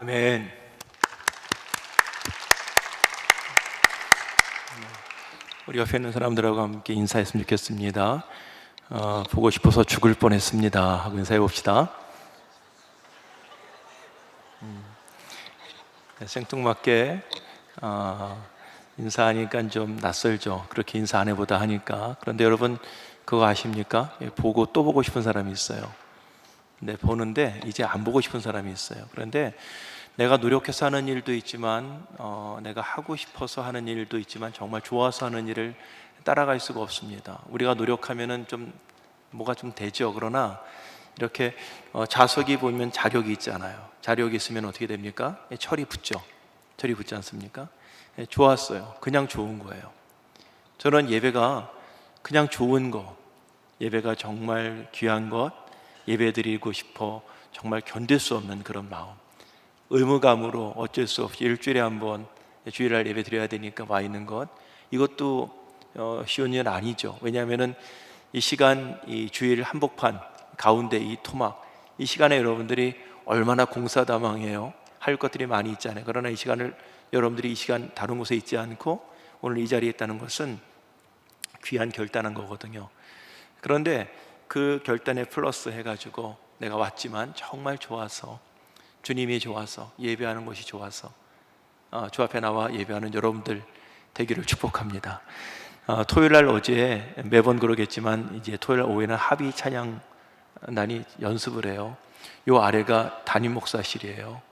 아멘. 우리 옆에 있는 사람들하고 함께 인사했으면 좋겠습니다. 어, 보고 싶어서 죽을 뻔했습니다. 하고 인사해 봅시다. 음, 생뚱맞게 어, 인사하니까 좀 낯설죠. 그렇게 인사 안 해보다 하니까. 그런데 여러분 그거 아십니까? 예, 보고 또 보고 싶은 사람이 있어요. 네, 보는데 이제 안 보고 싶은 사람이 있어요. 그런데 내가 노력해서 하는 일도 있지만, 어, 내가 하고 싶어서 하는 일도 있지만, 정말 좋아서 하는 일을 따라갈 수가 없습니다. 우리가 노력하면은 좀 뭐가 좀 되죠. 그러나 이렇게 어, 자석이 보면 자력이 있잖아요. 자력이 있으면 어떻게 됩니까? 예, 철이 붙죠. 철이 붙지 않습니까? 예, 좋았어요. 그냥 좋은 거예요. 저는 예배가 그냥 좋은 거, 예배가 정말 귀한 것, 예배 드리고 싶어 정말 견딜 수 없는 그런 마음. 의무감으로 어쩔 수 없이 일주일에 한 번 주일날 예배 드려야 되니까 와 있는 것. 이것도 어, 쉬운 일 아니죠. 왜냐하면은 이 시간, 이 주일 한복판 가운데 이 토막, 이 시간에 여러분들이 얼마나 공사다망해요. 할 것들이 많이 있잖아요. 그러나 이 시간을 여러분들이 이 시간 다른 곳에 있지 않고 오늘 이 자리에 있다는 것은 귀한 결단한 거거든요. 그런데 그 결단에 플러스 해가지고 내가 왔지만 정말 좋아서 주님이 좋아서 예배하는 것이 좋아서 아, 주 앞에 나와 예배하는 여러분들 되기를 축복합니다. 아, 토요일 날 어제 매번 그러겠지만 이제 토요일 오후에는 합의 찬양 난이 연습을 해요. 요 아래가 담임 목사실이에요.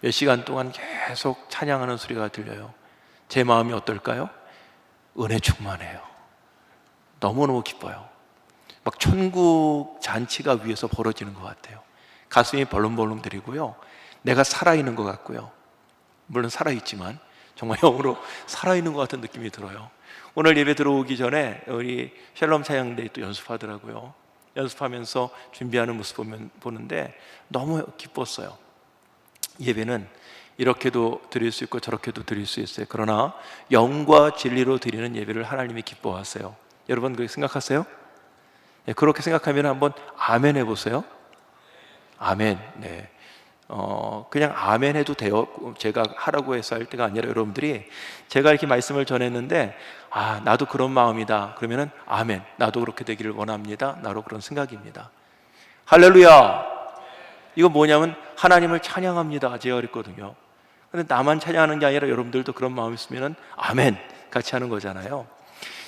몇 시간 동안 계속 찬양하는 소리가 들려요. 제 마음이 어떨까요? 은혜 충만해요. 너무너무 기뻐요. 막 천국 잔치가 위에서 벌어지는 것 같아요. 가슴이 벌렁벌렁거리고요. 내가 살아있는 것 같고요. 물론 살아있지만 정말 영으로 살아있는 것 같은 느낌이 들어요. 오늘 예배 들어오기 전에 우리 샬롬 찬양대 또 연습하더라고요. 연습하면서 준비하는 모습 보면 보는데 너무 기뻤어요. 예배는 이렇게도 드릴 수 있고 저렇게도 드릴 수 있어요. 그러나 영과 진리로 드리는 예배를 하나님이 기뻐하세요. 여러분 그렇게 생각하세요? 네, 그렇게 생각하면 한번 아멘 해보세요. 아멘. 네. 어, 그냥 아멘 해도 돼요. 제가 하라고 해서 할 때가 아니라 여러분들이 제가 이렇게 말씀을 전했는데, 아, 나도 그런 마음이다. 그러면은 아멘. 나도 그렇게 되기를 원합니다. 나로 그런 생각입니다. 할렐루야. 이거 뭐냐면 하나님을 찬양합니다. 제가 그랬거든요. 근데 나만 찬양하는 게 아니라 여러분들도 그런 마음이 있으면은 아멘. 같이 하는 거잖아요.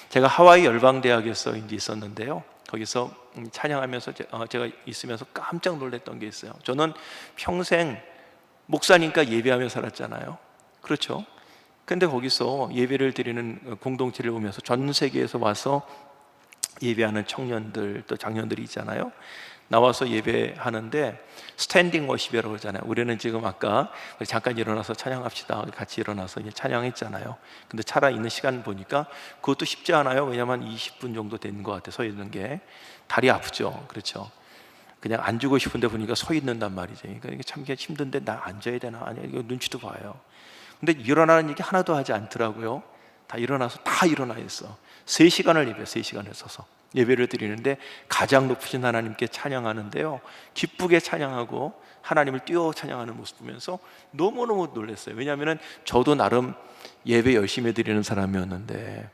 제가 하와이 열방대학에서 이제 있었는데요. 거기서 찬양하면서 어, 제가 있으면서 깜짝 놀랐던 게 있어요. 저는 평생 목사니까 예배하며 살았잖아요. 그렇죠? 근데 거기서 예배를 드리는 공동체를 보면서 전 세계에서 와서 예배하는 청년들 또 장년들이 있잖아요. 나와서 예배하는데 스탠딩 워십이라고 그러잖아요. 우리는 지금 아까 잠깐 일어나서 찬양합시다. 같이 일어나서 찬양했잖아요. 근데 차라 있는 시간 보니까 그것도 쉽지 않아요. 왜냐하면 20분 정도 된 것 같아 서 있는 게 다리 아프죠. 그렇죠. 그냥 앉고 싶은데 보니까 서 있는단 말이죠. 그러니까 참 힘든데 나 앉아야 되나 아니 이거 눈치도 봐요. 근데 일어나는 얘기 하나도 하지 않더라고요. 다 일어나서 다 일어나 있어. 3시간을 예배 3시간을 서서. 예배를 드리는데 가장 높으신 하나님께 찬양하는데요. 기쁘게 찬양하고 하나님을 뛰어 찬양하는 모습 보면서 너무너무 놀랐어요. 왜냐하면 저도 나름 예배 열심히 드리는 사람이었는데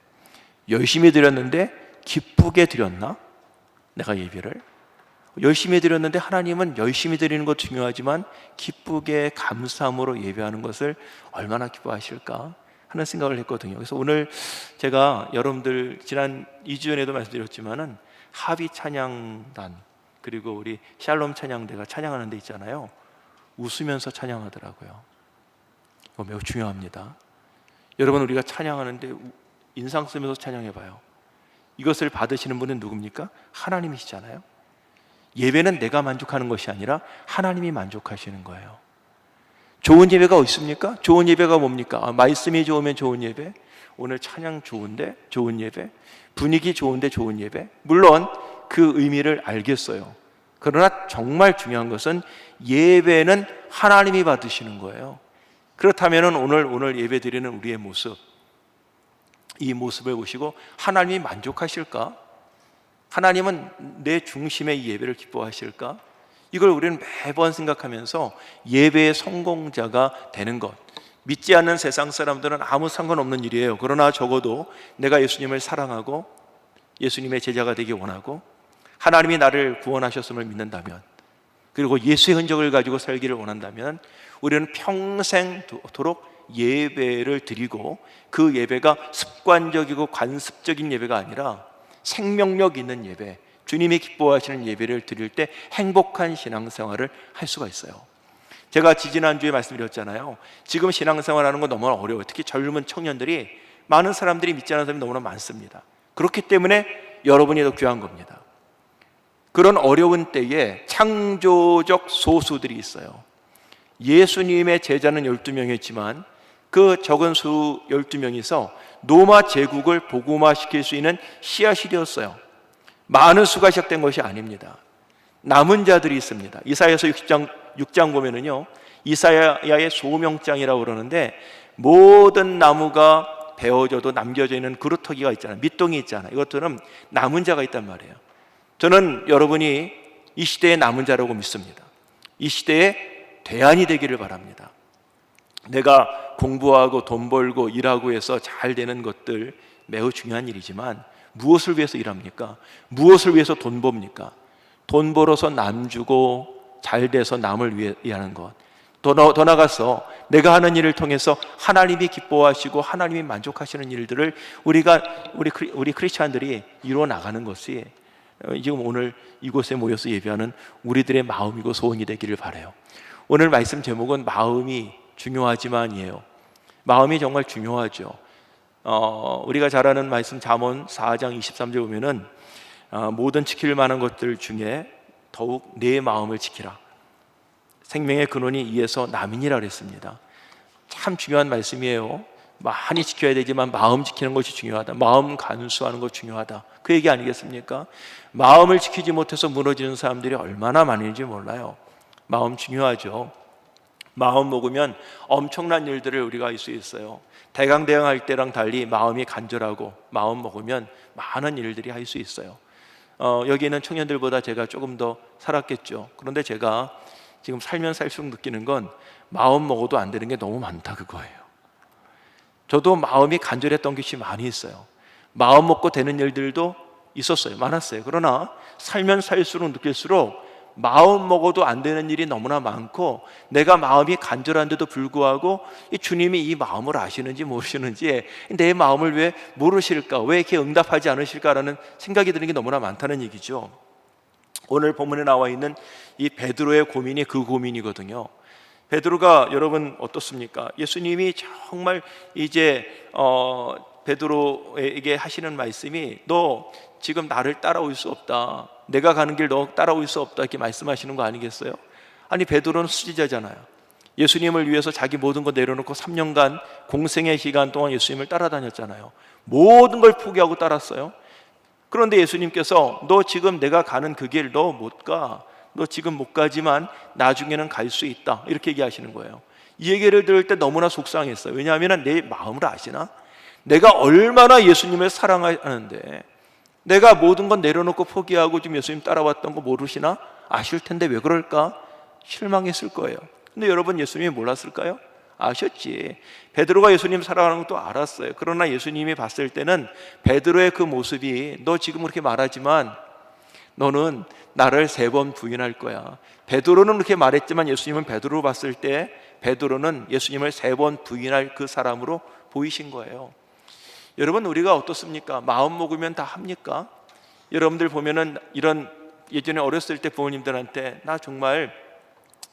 열심히 드렸는데 기쁘게 드렸나? 내가 예배를 열심히 드렸는데 하나님은 열심히 드리는 것 중요하지만 기쁘게 감사함으로 예배하는 것을 얼마나 기뻐하실까? 하는 생각을 했거든요. 그래서 오늘 제가 여러분들 지난 2주 전에도 말씀드렸지만은 합의 찬양단 그리고 우리 샬롬 찬양대가 찬양하는 데 있잖아요. 웃으면서 찬양하더라고요. 이거 매우 중요합니다. 여러분 우리가 찬양하는데 인상 쓰면서 찬양해 봐요. 이것을 받으시는 분은 누굽니까? 하나님이시잖아요. 예배는 내가 만족하는 것이 아니라 하나님이 만족하시는 거예요. 좋은 예배가 있습니까? 좋은 예배가 뭡니까? 아, 말씀이 좋으면 좋은 예배. 오늘 찬양 좋은데 좋은 예배. 분위기 좋은데 좋은 예배. 물론 그 의미를 알겠어요. 그러나 정말 중요한 것은 예배는 하나님이 받으시는 거예요. 그렇다면 오늘 오늘 예배 드리는 우리의 모습 이 모습을 보시고 하나님이 만족하실까? 하나님은 내 중심의 이 예배를 기뻐하실까? 이걸 우리는 매번 생각하면서 예배의 성공자가 되는 것. 믿지 않는 세상 사람들은 아무 상관없는 일이에요. 그러나 적어도 내가 예수님을 사랑하고 예수님의 제자가 되기 원하고 하나님이 나를 구원하셨음을 믿는다면 그리고 예수의 흔적을 가지고 살기를 원한다면 우리는 평생도록 예배를 드리고 그 예배가 습관적이고 관습적인 예배가 아니라 생명력 있는 예배, 주님이 기뻐하시는 예배를 드릴 때 행복한 신앙생활을 할 수가 있어요. 제가 지지난주에 말씀드렸잖아요. 지금 신앙생활 하는 건 너무 어려워요. 특히 젊은 청년들이 많은 사람들이 믿지 않는 사람이 너무나 많습니다. 그렇기 때문에 여러분이 더 귀한 겁니다. 그런 어려운 때에 창조적 소수들이 있어요. 예수님의 제자는 12명이었지만 그 적은 수 12명이서 노마 제국을 복음화시킬 수 있는 씨앗이었어요. 많은 수가 시작된 것이 아닙니다. 남은 자들이 있습니다. 이사야서 6장 6장 보면은요. 이사야의 소명장이라고 그러는데 모든 나무가 베어져도 남겨져 있는 그루터기가 있잖아요. 밑동이 있잖아요. 이것들은 남은 자가 있단 말이에요. 저는 여러분이 이 시대의 남은 자라고 믿습니다. 이 시대의 대안이 되기를 바랍니다. 내가 공부하고 돈 벌고 일하고 해서 잘 되는 것들 매우 중요한 일이지만 무엇을 위해서 일합니까? 무엇을 위해서 돈 법니까? 돈 벌어서 남 주고 잘 돼서 남을 위해 하는 것. 더, 나, 더 나가서 내가 하는 일을 통해서 하나님이 기뻐하시고 하나님이 만족하시는 일들을 우리가 우리 우리 크리스천들이 이루어 나가는 것이 어, 지금 오늘 이곳에 모여서 예배하는 우리들의 마음이고 소원이 되기를 바래요. 오늘 말씀 제목은 마음이 중요하지만이에요. 마음이 정말 중요하죠. 어, 우리가 잘 아는 말씀 잠언 4장 23절 보면은 어, 모든 지킬 만한 것들 중에 더욱 내 마음을 지키라. 생명의 근원이 이에서 남인이라 그랬습니다. 참 중요한 말씀이에요. 많이 지켜야 되지만 마음 지키는 것이 중요하다. 마음 간수하는 것 중요하다. 그 얘기 아니겠습니까? 마음을 지키지 못해서 무너지는 사람들이 얼마나 많은지 몰라요. 마음 중요하죠. 마음 먹으면 엄청난 일들을 우리가 할 수 있어요. 대강대강할 때랑 달리 마음이 간절하고 마음 먹으면 많은 일들이 할 수 있어요. 어, 여기 있는 청년들보다 제가 조금 더 살았겠죠. 그런데 제가 지금 살면 살수록 느끼는 건 마음 먹어도 안 되는 게 너무 많다 그거예요. 저도 마음이 간절했던 것이 많이 있어요. 마음 먹고 되는 일들도 있었어요. 많았어요. 그러나 살면 살수록 느낄수록 마음 먹어도 안 되는 일이 너무나 많고 내가 마음이 간절한데도 불구하고 이 주님이 이 마음을 아시는지 모르시는지 내 마음을 왜 모르실까? 왜 이렇게 응답하지 않으실까라는 생각이 드는 게 너무나 많다는 얘기죠. 오늘 본문에 나와 있는 이 베드로의 고민이 그 고민이거든요. 베드로가 여러분 어떻습니까? 예수님이 정말 이제 어 베드로에게 하시는 말씀이 너 지금 나를 따라올 수 없다. 내가 가는 길 너 따라올 수 없다 이렇게 말씀하시는 거 아니겠어요? 아니 베드로는 수지자잖아요. 예수님을 위해서 자기 모든 거 내려놓고 3년간 공생의 기간 동안 예수님을 따라다녔잖아요. 모든 걸 포기하고 따랐어요. 그런데 예수님께서 너 지금 내가 가는 그 길 너 못 가. 너 지금 못 가지만 나중에는 갈 수 있다. 이렇게 얘기하시는 거예요. 이 얘기를 들을 때 너무나 속상했어요. 왜냐하면 내 마음을 아시나? 내가 얼마나 예수님을 사랑하는데 내가 모든 건 내려놓고 포기하고 지금 예수님 따라왔던 거 모르시나? 아실 텐데 왜 그럴까? 실망했을 거예요. 근데 여러분 예수님이 몰랐을까요? 아셨지. 베드로가 예수님 사랑하는 것도 알았어요. 그러나 예수님이 봤을 때는 베드로의 그 모습이 너 지금 그렇게 말하지만 너는 나를 세 번 부인할 거야. 베드로는 그렇게 말했지만 예수님은 베드로 봤을 때 베드로는 예수님을 세 번 부인할 그 사람으로 보이신 거예요. 여러분 우리가 어떻습니까? 마음 먹으면 다 합니까? 여러분들 보면은 이런 예전에 어렸을 때 부모님들한테 나 정말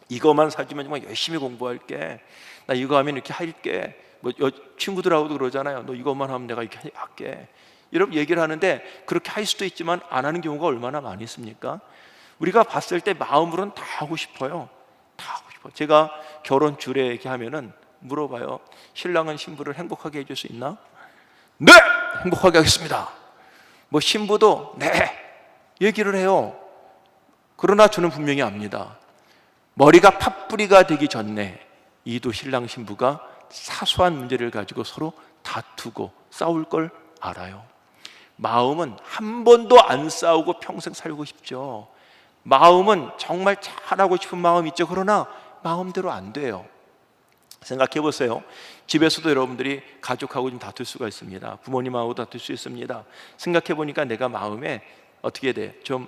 이거만 사주면 정말 열심히 공부할게. 나 이거 하면 이렇게 할게. 뭐 친구들하고도 그러잖아요. 너 이것만 하면 내가 이렇게 할게. 여러분 얘기를 하는데 그렇게 할 수도 있지만 안 하는 경우가 얼마나 많이 있습니까? 우리가 봤을 때 마음으로는 다 하고 싶어요. 다 하고 싶어. 제가 결혼 주례 얘기하면은 물어봐요. 신랑은 신부를 행복하게 해줄 수 있나? 네! 행복하게 하겠습니다. 뭐 신부도 네! 얘기를 해요. 그러나 저는 분명히 압니다. 머리가 팥뿌리가 되기 전에 이도 신랑 신부가 사소한 문제를 가지고 서로 다투고 싸울 걸 알아요. 마음은 한 번도 안 싸우고 평생 살고 싶죠. 마음은 정말 잘하고 싶은 마음 있죠. 그러나 마음대로 안 돼요. 생각해 보세요. 집에서도 여러분들이 가족하고 좀 다툴 수가 있습니다. 부모님하고 다툴 수 있습니다. 생각해 보니까 내가 마음에 어떻게 돼? 좀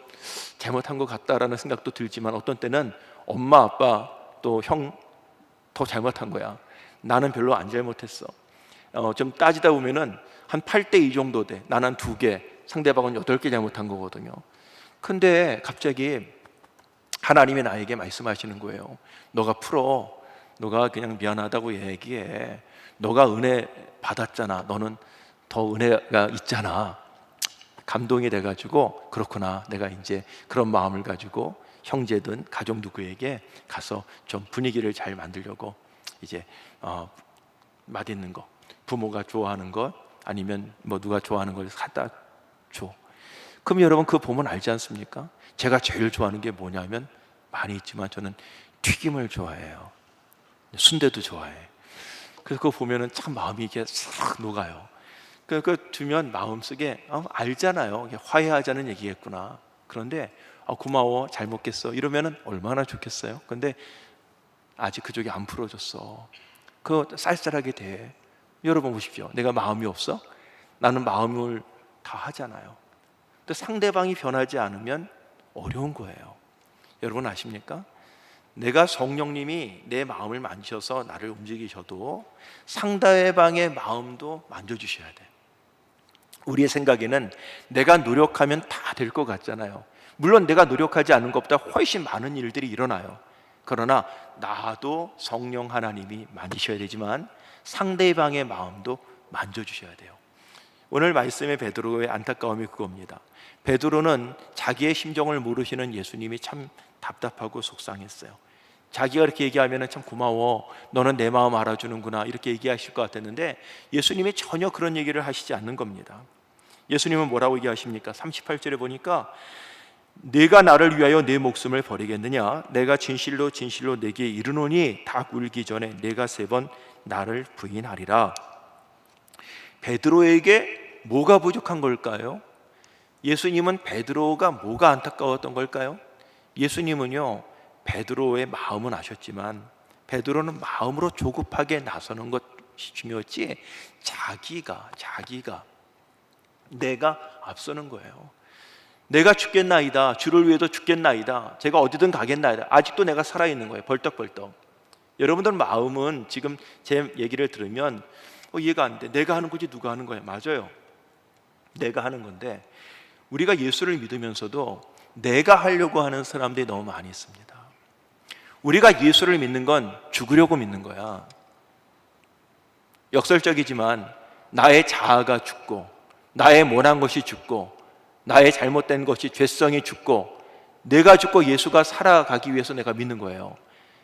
잘못한 것 같다라는 생각도 들지만 어떤 때는 엄마, 아빠 또 형 더 잘못한 거야. 나는 별로 안 잘못했어. 어, 좀 따지다 보면은 한 8대 2 정도 돼. 나는 두 개, 상대방은 여덟 개 잘못한 거거든요. 근데 갑자기 하나님이 나에게 말씀하시는 거예요. 너가 풀어. 너가 그냥 미안하다고 얘기해. 너가 은혜 받았잖아. 너는 더 은혜가 있잖아. 감동이 돼 가지고 그렇구나. 내가 이제 그런 마음을 가지고 형제든 가족 누구에게 가서 좀 분위기를 잘 만들려고 이제 어, 맛있는 거, 부모가 좋아하는 것 아니면 뭐 누가 좋아하는 걸 갖다 줘. 그럼 여러분 그거 보면 알지 않습니까? 제가 제일 좋아하는 게 뭐냐면 많이 있지만 저는 튀김을 좋아해요. 순대도 좋아해. 그래서 그거 보면은 참 마음이 이게 싹 녹아요. 그, 그 두면 마음속에 어, 알잖아요. 화해하자는 얘기겠구나. 그런데 어, 고마워 잘 먹겠어 이러면은 얼마나 좋겠어요. 근데 아직 그쪽이 안 풀어졌어. 그 쌀쌀하게 돼. 여러분 보십시오. 내가 마음이 없어? 나는 마음을 다 하잖아요. 근데 상대방이 변하지 않으면 어려운 거예요. 여러분 아십니까? 내가 성령님이 내 마음을 만지셔서 나를 움직이셔도 상대방의 마음도 만져주셔야 돼. 우리의 생각에는 내가 노력하면 다 될 것 같잖아요. 물론 내가 노력하지 않은 것보다 훨씬 많은 일들이 일어나요. 그러나 나도 성령 하나님이 만지셔야 되지만 상대방의 마음도 만져주셔야 돼요. 오늘 말씀의 베드로의 안타까움이 그겁니다. 베드로는 자기의 심정을 모르시는 예수님이 참 답답하고 속상했어요. 자기가 이렇게 얘기하면 참 고마워. 너는 내 마음 알아주는구나. 이렇게 얘기하실 것 같았는데 예수님이 전혀 그런 얘기를 하시지 않는 겁니다. 예수님은 뭐라고 얘기하십니까? 38절에 보니까 내가 나를 위하여 내 목숨을 버리겠느냐? 내가 진실로 진실로 내게 이르노니 다 굴기 전에 내가 세 번 나를 부인하리라. 베드로에게 뭐가 부족한 걸까요? 예수님은 베드로가 뭐가 안타까웠던 걸까요? 예수님은요 베드로의 마음은 아셨지만 베드로는 마음으로 조급하게 나서는 것이 중요했지 자기가 자기가 내가 앞서는 거예요. 내가 죽겠나이다. 주를 위해도 죽겠나이다. 제가 어디든 가겠나이다. 아직도 내가 살아 있는 거예요. 벌떡벌떡. 여러분들 마음은 지금 제 얘기를 들으면 어, 이해가 안 돼. 내가 하는 거지 누가 하는 거야? 맞아요. 내가 하는 건데 우리가 예수를 믿으면서도 내가 하려고 하는 사람들이 너무 많이 있습니다. 우리가 예수를 믿는 건 죽으려고 믿는 거야. 역설적이지만 나의 자아가 죽고 나의 못한 것이 죽고 나의 잘못된 것이 죄성이 죽고 내가 죽고 예수가 살아가기 위해서 내가 믿는 거예요.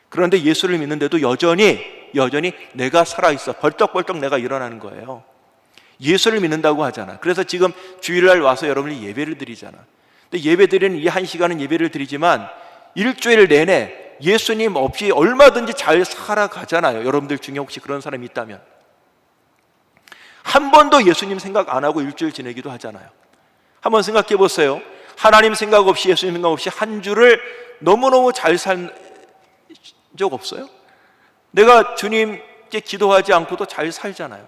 그런데 예수를 믿는데도 여전히 여전히 내가 살아 있어. 벌떡벌떡 내가 일어나는 거예요. 예수를 믿는다고 하잖아. 그래서 지금 주일날 와서 여러분이 예배를 드리잖아. 근데 예배 드리는 이 한 시간은 예배를 드리지만 일주일 내내 예수님 없이 얼마든지 잘 살아가잖아요. 여러분들 중에 혹시 그런 사람이 있다면 한 번도 예수님 생각 안 하고 일주일 지내기도 하잖아요. 한번 생각해 보세요. 하나님 생각 없이 예수님 생각 없이 한 주를 너무너무 잘 산 적 없어요? 내가 주님께 기도하지 않고도 잘 살잖아요.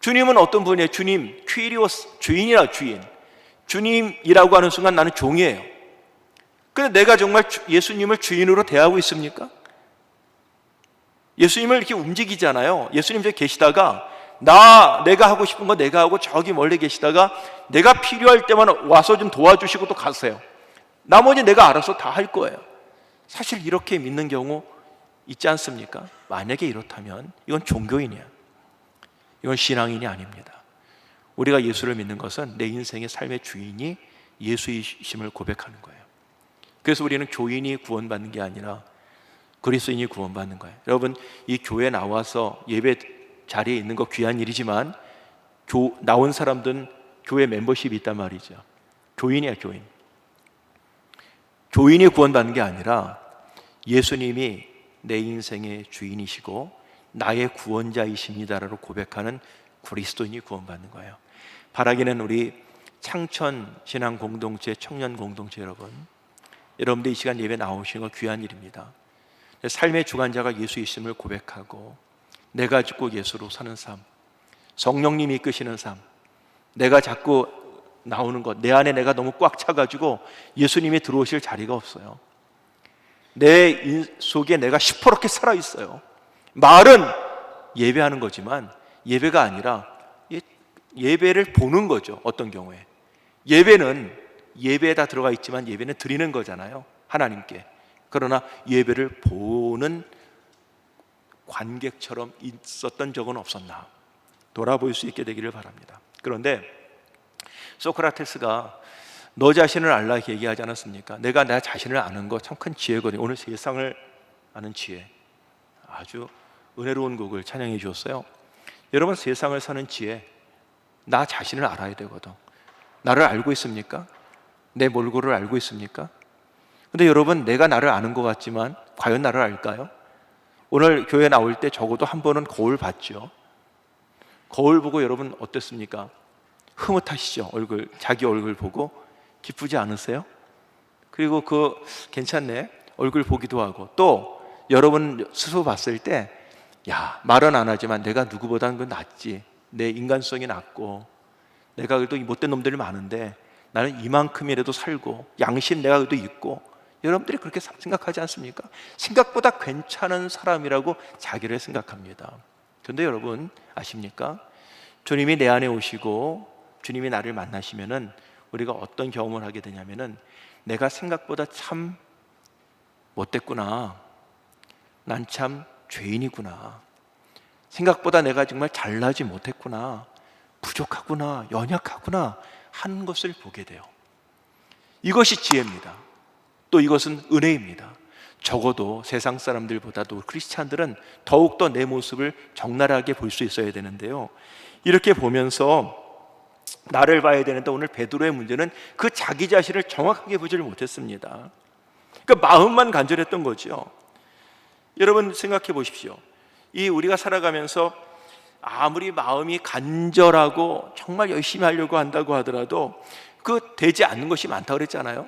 주님은 어떤 분이에요? 주님, 퀴리오스, 주인이라 주인. 주님이라고 하는 순간 나는 종이에요. 근데 내가 정말 예수님을 주인으로 대하고 있습니까? 예수님을 이렇게 움직이잖아요. 예수님 저기 계시다가 나 내가 하고 싶은 거 내가 하고 저기 멀리 계시다가 내가 필요할 때만 와서 좀 도와주시고 또 가세요. 나머지 내가 알아서 다 할 거예요. 사실 이렇게 믿는 경우 있지 않습니까? 만약에 이렇다면 이건 종교인이야. 이건 신앙인이 아닙니다. 우리가 예수를 믿는 것은 내 인생의 삶의 주인이 예수이심을 고백하는 거예요. 그래서 우리는 교인이 구원받는 게 아니라 그리스도인이 구원받는 거예요. 여러분 이 교회 나와서 예배 자리에 있는 거 귀한 일이지만 교, 나온 사람들은 교회 멤버십이 있단 말이죠. 교인이야 교인. 교인이 구원받는 게 아니라 예수님이 내 인생의 주인이시고 나의 구원자이십니다라고 고백하는 그리스도인이 구원받는 거예요. 바라기는 우리 창천 신앙 공동체 청년 공동체 여러분 여러분들 이 시간 예배 나오시는 거 귀한 일입니다. 삶의 주관자가 예수 있음을 고백하고 내가 죽고 예수로 사는 삶, 성령님이 이끄시는 삶, 내가 자꾸 나오는 것, 내 안에 내가 너무 꽉 차가지고 예수님이 들어오실 자리가 없어요. 내 속에 내가 시퍼렇게 살아 있어요. 말은 예배하는 거지만 예배가 아니라 예, 예배를 보는 거죠. 어떤 경우에 예배는 예배에 다 들어가 있지만 예배는 드리는 거잖아요. 하나님께. 그러나 예배를 보는 관객처럼 있었던 적은 없었나? 돌아볼 수 있게 되기를 바랍니다. 그런데 소크라테스가 너 자신을 알라 얘기하지 않았습니까? 내가 내 자신을 아는 거 참 큰 지혜거든요. 오늘 세상을 아는 지혜. 아주 은혜로운 곡을 찬양해 주었어요. 여러분 세상을 사는 지혜, 나 자신을 알아야 되거든. 나를 알고 있습니까? 내 몰골을 알고 있습니까? 근데 여러분, 내가 나를 아는 것 같지만 과연 나를 알까요? 오늘 교회 나올 때 적어도 한 번은 거울 봤죠. 거울 보고 여러분 어땠습니까? 흐뭇하시죠? 얼굴, 자기 얼굴 보고 기쁘지 않으세요? 그리고 그 괜찮네. 얼굴 보기도 하고 또 여러분 스스로 봤을 때 야, 말은 안 하지만 내가 누구보다는 그 낫지. 내 인간성이 낫고 내가 그래도 못된 놈들이 많은데 나는 이만큼이라도 살고 양심 내가 그래도 있고 여러분들이 그렇게 생각하지 않습니까? 생각보다 괜찮은 사람이라고 자기를 생각합니다. 그런데 여러분 아십니까? 주님이 내 안에 오시고 주님이 나를 만나시면은 우리가 어떤 경험을 하게 되냐면은 내가 생각보다 참 못됐구나. 난 참 죄인이구나. 생각보다 내가 정말 잘나지 못했구나. 부족하구나. 연약하구나. 한 것을 보게 돼요. 이것이 지혜입니다. 또 이것은 은혜입니다. 적어도 세상 사람들보다도 크리스찬들은 더욱더 내 모습을 적나라하게 볼 수 있어야 되는데요. 이렇게 보면서 나를 봐야 되는데 오늘 베드로의 문제는 그 자기 자신을 정확하게 보지를 못했습니다. 그 마음만 간절했던 거죠. 여러분 생각해 보십시오. 이 우리가 살아가면서 아무리 마음이 간절하고 정말 열심히 하려고 한다고 하더라도 그 되지 않는 것이 많다고 그랬잖아요.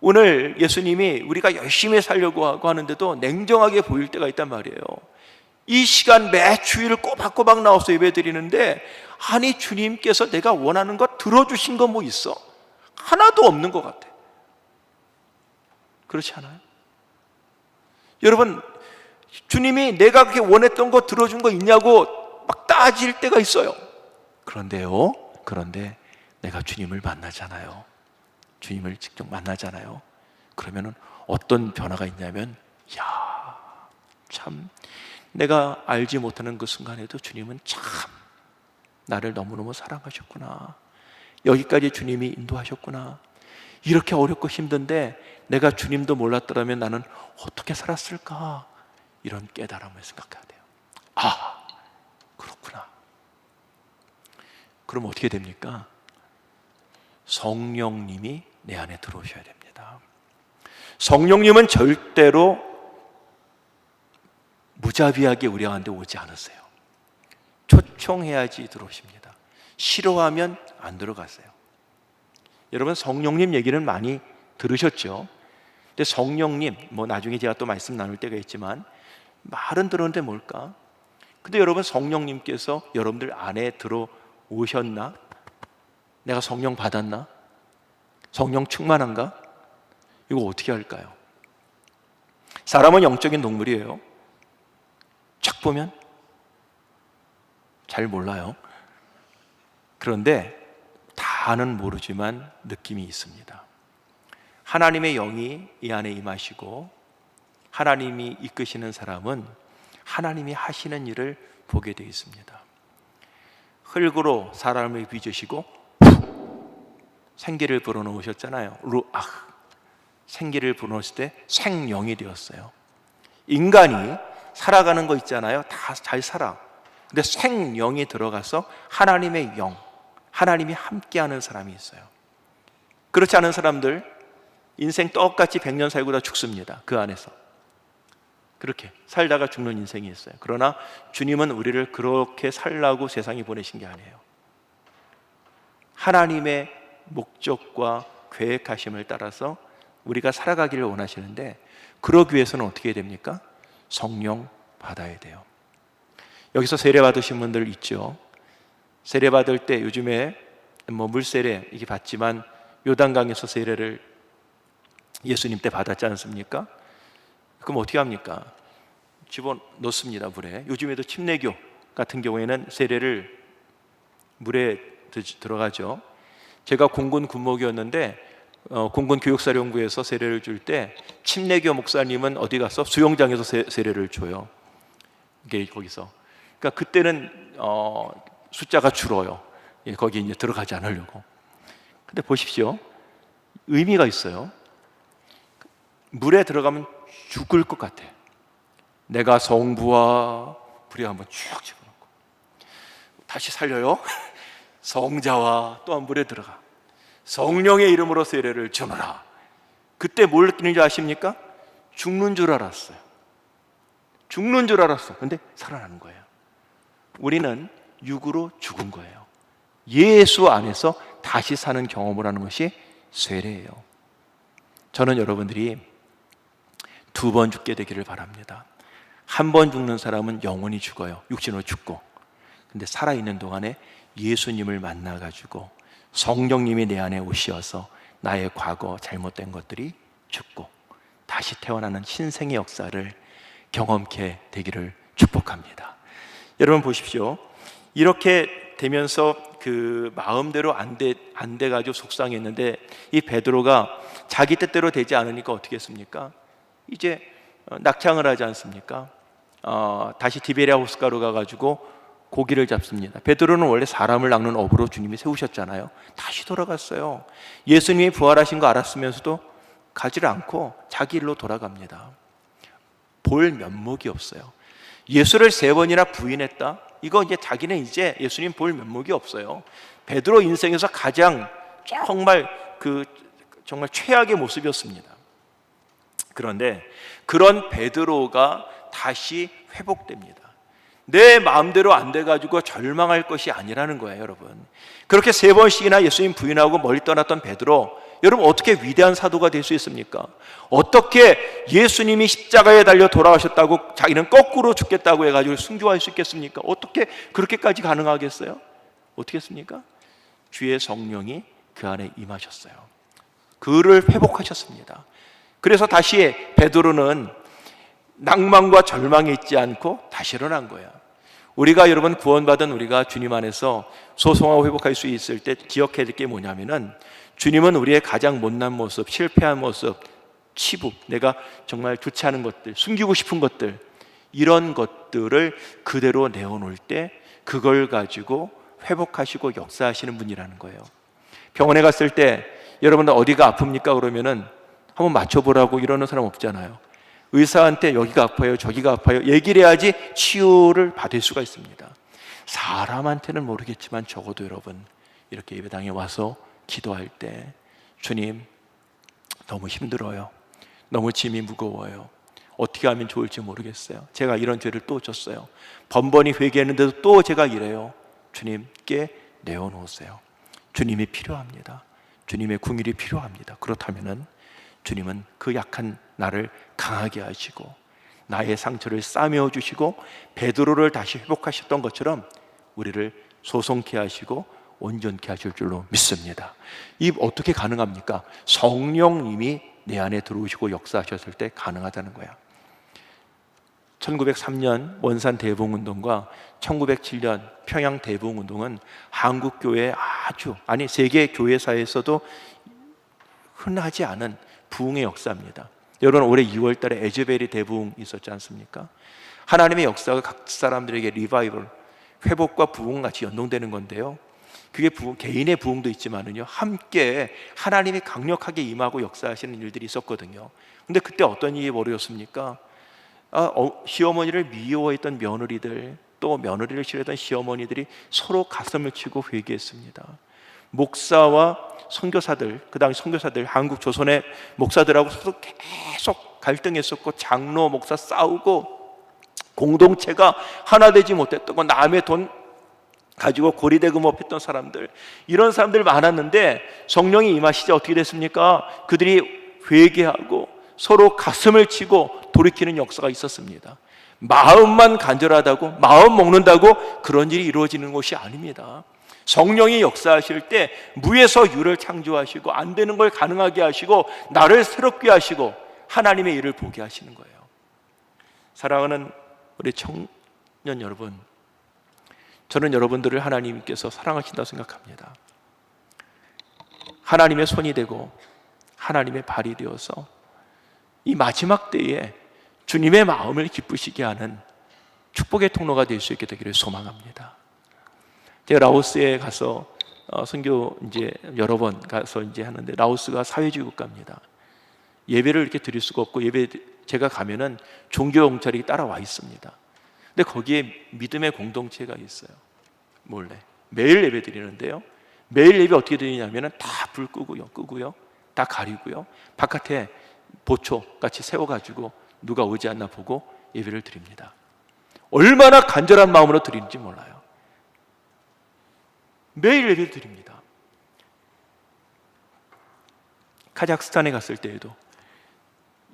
오늘 예수님이 우리가 열심히 살려고 하고 하는데도 냉정하게 보일 때가 있단 말이에요. 이 시간 매 주일 꼬박꼬박 나와서 예배 드리는데 아니 주님께서 내가 원하는 것 들어주신 거 뭐 있어? 하나도 없는 것 같아. 그렇지 않아요? 여러분 주님이 내가 그렇게 원했던 거 들어준 거 있냐고 막 따질 때가 있어요. 그런데요, 그런데 내가 주님을 만나잖아요. 주님을 직접 만나잖아요. 그러면은 어떤 변화가 있냐면, 야, 참, 내가 알지 못하는 그 순간에도 주님은 참 나를 너무너무 사랑하셨구나. 여기까지 주님이 인도하셨구나. 이렇게 어렵고 힘든데 내가 주님도 몰랐더라면 나는 어떻게 살았을까? 이런 깨달음을 생각해야 돼요. 아, 그렇구나. 그럼 어떻게 됩니까? 성령님이 내 안에 들어오셔야 됩니다. 성령님은 절대로 무자비하게 우리 가운데 오지 않으세요. 초청해야지 들어오십니다. 싫어하면 안 들어가세요. 여러분 성령님 얘기는 많이 들으셨죠? 근데 성령님 뭐 나중에 제가 또 말씀 나눌 때가 있지만 말은 들었는데 뭘까? 근데 여러분 성령님께서 여러분들 안에 들어오셨나? 내가 성령 받았나? 성령 충만한가? 이거 어떻게 할까요? 사람은 영적인 동물이에요. 착 보면 잘 몰라요. 그런데 다는 모르지만 느낌이 있습니다. 하나님의 영이 이 안에 임하시고 하나님이 이끄시는 사람은 하나님이 하시는 일을 보게 되어 있습니다. 흙으로 사람을 빚으시고 생기를 불어넣으셨잖아요. 루아 생기를 불어넣었을 때 생명이 되었어요. 인간이 살아가는 거 있잖아요. 다 잘 살아. 근데 생명이 들어가서 하나님의 영, 하나님이 함께하는 사람이 있어요. 그렇지 않은 사람들 인생 똑같이 100년 살고 다 죽습니다. 그 안에서. 그렇게 살다가 죽는 인생이 있어요. 그러나 주님은 우리를 그렇게 살라고 세상에 보내신 게 아니에요. 하나님의 목적과 계획하심을 따라서 우리가 살아가기를 원하시는데 그러기 위해서는 어떻게 해야 됩니까? 성령 받아야 돼요. 여기서 세례 받으신 분들 있죠. 세례 받을 때 요즘에 뭐 물세례 이게 받지만 요단강에서 세례를 예수님 때 받았지 않습니까? 그럼 어떻게 합니까? 집어 넣습니다 물에. 요즘에도 침례교 같은 경우에는 세례를 물에 드- 들어가죠. 제가 공군 군목이었는데 어, 공군 교육사령부에서 세례를 줄 때 침례교 목사님은 어디 가서 수영장에서 세, 세례를 줘요. 이게 거기서. 그러니까 그때는 어, 숫자가 줄어요. 예, 거기 이제 들어가지 않으려고. 근데 보십시오. 의미가 있어요. 물에 들어가면 죽을 것 같아. 내가 성부와 불에 한번 쭉 집어넣고 다시 살려요. 성자와 또한 물에 들어가. 성령의 이름으로 세례를 전하라. 그때 뭘 느끼는지 아십니까? 죽는 줄 알았어요. 죽는 줄 알았어. 근데 살아나는 거예요. 우리는 육으로 죽은 거예요. 예수 안에서 다시 사는 경험을 하는 것이 세례예요. 저는 여러분들이 두 번 죽게 되기를 바랍니다. 한 번 죽는 사람은 영원히 죽어요. 육신으로 죽고. 근데 살아있는 동안에 예수님을 만나가지고 성령님이 내 안에 오시어서 나의 과거 잘못된 것들이 죽고 다시 태어나는 신생의 역사를 경험케 되기를 축복합니다. 여러분 보십시오. 이렇게 되면서 그 마음대로 안돼안 돼가지고 속상했는데 이 베드로가 자기 뜻대로 되지 않으니까 어떻게 했습니까? 이제 어, 낙창을 하지 않습니까? 어, 다시 디베리아 호스가로 가가지고 고기를 잡습니다. 베드로는 원래 사람을 낚는 업으로 주님이 세우셨잖아요. 다시 돌아갔어요. 예수님이 부활하신 거 알았으면서도 가지를 않고 자기 일로 돌아갑니다. 볼 면목이 없어요. 예수를 세 번이나 부인했다. 이거 이제 자기는 이제 예수님 볼 면목이 없어요. 베드로 인생에서 가장 정말 그 정말 최악의 모습이었습니다. 그런데 그런 베드로가 다시 회복됩니다. 내 마음대로 안 돼가지고 절망할 것이 아니라는 거예요, 여러분. 그렇게 세 번씩이나 예수님 부인하고 멀리 떠났던 베드로, 여러분 어떻게 위대한 사도가 될 수 있습니까? 어떻게 예수님이 십자가에 달려 돌아가셨다고 자기는 거꾸로 죽겠다고 해가지고 순교할 수 있겠습니까? 어떻게 그렇게까지 가능하겠어요? 어떻게 했습니까? 주의 성령이 그 안에 임하셨어요. 그를 회복하셨습니다. 그래서 다시 베드로는 낭만과 절망에 있지 않고 다시 일어난 거야. 우리가 여러분 구원받은 우리가 주님 안에서 소송하고 회복할 수 있을 때 기억해야 될 게 뭐냐면은 주님은 우리의 가장 못난 모습, 실패한 모습, 치부, 내가 정말 좋지 않은 것들, 숨기고 싶은 것들, 이런 것들을 그대로 내어놓을 때 그걸 가지고 회복하시고 역사하시는 분이라는 거예요. 병원에 갔을 때 여러분들 어디가 아픕니까? 그러면은 한번 맞춰보라고 이러는 사람 없잖아요. 의사한테 여기가 아파요, 저기가 아파요. 얘기를 해야지 치유를 받을 수가 있습니다. 사람한테는 모르겠지만 적어도 여러분 이렇게 예배당에 와서 기도할 때 주님 너무 힘들어요. 너무 짐이 무거워요. 어떻게 하면 좋을지 모르겠어요. 제가 이런 죄를 또 졌어요. 번번이 회개했는데도 또 제가 이래요. 주님께 내어놓으세요. 주님이 필요합니다. 주님의 궁일이 필요합니다. 그렇다면은 주님은 그 약한 나를 강하게 하시고 나의 상처를 싸매어 주시고 베드로를 다시 회복하셨던 것처럼 우리를 소송케 하시고 온전케 하실 줄로 믿습니다. 이 어떻게 가능합니까? 성령님이 내 안에 들어오시고 역사하셨을 때 가능하다는 거야. 1903년 원산 대봉운동과 1907년 평양 대봉운동은 한국 교회 아주 아니 세계 교회사에서도 흔하지 않은 부흥의 역사입니다. 여러분 올해 2월 달에 에즈베리 대부흥 있었지 않습니까? 하나님의 역사가 각 사람들에게 리바이벌, 회복과 부흥 같이 연동되는 건데요. 그게 부흥, 개인의 부흥도 있지만은요, 함께 하나님이 강력하게 임하고 역사하시는 일들이 있었거든요. 근데 그때 어떤 일이 벌어졌습니까? 아, 어, 시어머니를 미워했던 며느리들, 또 며느리를 싫어했던 시어머니들이 서로 가슴을 치고 회개했습니다. 목사와 선교사들, 그 당시 선교사들, 한국 조선의 목사들하고 계속 갈등했었고 장로, 목사 싸우고 공동체가 하나 되지 못했던 거 남의 돈 가지고 고리대금업했던 사람들 이런 사람들 많았는데 성령이 임하시자 어떻게 됐습니까? 그들이 회개하고 서로 가슴을 치고 돌이키는 역사가 있었습니다. 마음만 간절하다고 마음 먹는다고 그런 일이 이루어지는 것이 아닙니다. 성령이 역사하실 때 무에서 유를 창조하시고 안 되는 걸 가능하게 하시고 나를 새롭게 하시고 하나님의 일을 보게 하시는 거예요. 사랑하는 우리 청년 여러분, 저는 여러분들을 하나님께서 사랑하신다고 생각합니다. 하나님의 손이 되고 하나님의 발이 되어서 이 마지막 때에 주님의 마음을 기쁘시게 하는 축복의 통로가 될 수 있게 되기를 소망합니다. 제가 라오스에 가서 어, 선교 이제 여러 번 가서 이제 하는데 라오스가 사회주의 국가입니다. 예배를 이렇게 드릴 수가 없고 예배 제가 가면은 종교 경찰이 따라와 있습니다. 근데 거기에 믿음의 공동체가 있어요. 몰래 매일 예배 드리는데요. 매일 예배 어떻게 드리냐면은 다 불 끄고요, 끄고요, 다 가리고요. 바깥에 보초 같이 세워가지고 누가 오지 않나 보고 예배를 드립니다. 얼마나 간절한 마음으로 드리는지 몰라요. 매일 예배 드립니다. 카자흐스탄에 갔을 때에도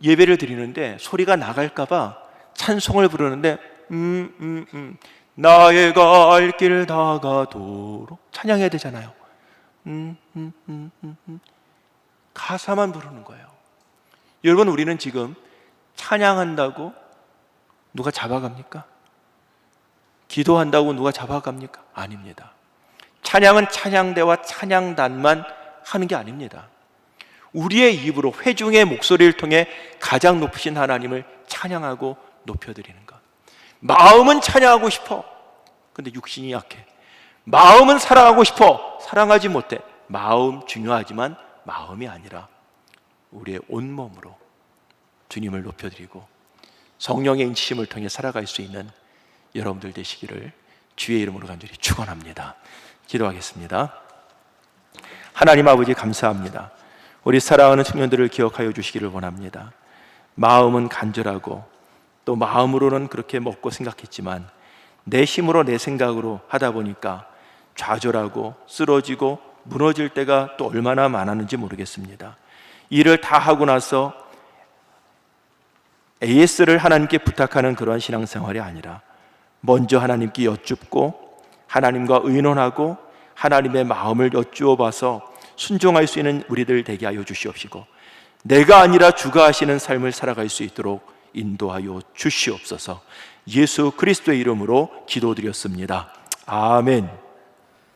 예배를 드리는데 소리가 나갈까봐 찬송을 부르는데 음, 음, 음. 나의 갈 길 다가도록 찬양해야 되잖아요. 음, 음, 음. 가사만 부르는 거예요. 여러분 우리는 지금 찬양한다고 누가 잡아갑니까? 기도한다고 누가 잡아갑니까? 아닙니다. 찬양은 찬양대와 찬양단만 하는 게 아닙니다. 우리의 입으로 회중의 목소리를 통해 가장 높으신 하나님을 찬양하고 높여드리는 것. 마음은 찬양하고 싶어. 근데 육신이 약해. 마음은 사랑하고 싶어. 사랑하지 못해. 마음 중요하지만 마음이 아니라 우리의 온몸으로 주님을 높여드리고 성령의 인치심을 통해 살아갈 수 있는 여러분들 되시기를 주의 이름으로 간절히 축원합니다. 기도하겠습니다. 하나님 아버지 감사합니다. 우리 사랑하는 청년들을 기억하여 주시기를 원합니다. 마음은 간절하고 또 마음으로는 그렇게 먹고 생각했지만 내 힘으로 내 생각으로 하다 보니까 좌절하고 쓰러지고 무너질 때가 또 얼마나 많았는지 모르겠습니다. 일을 다 하고 나서 AS를 하나님께 부탁하는 그러한 신앙생활이 아니라 먼저 하나님께 여쭙고 하나님과 의논하고 하나님의 마음을 여쭈어 봐서 순종할 수 있는 우리들 되게 하여 주시옵시고 내가 아니라 주가 하시는 삶을 살아갈 수 있도록 인도하여 주시옵소서. 예수 그리스도의 이름으로 기도드렸습니다. 아멘.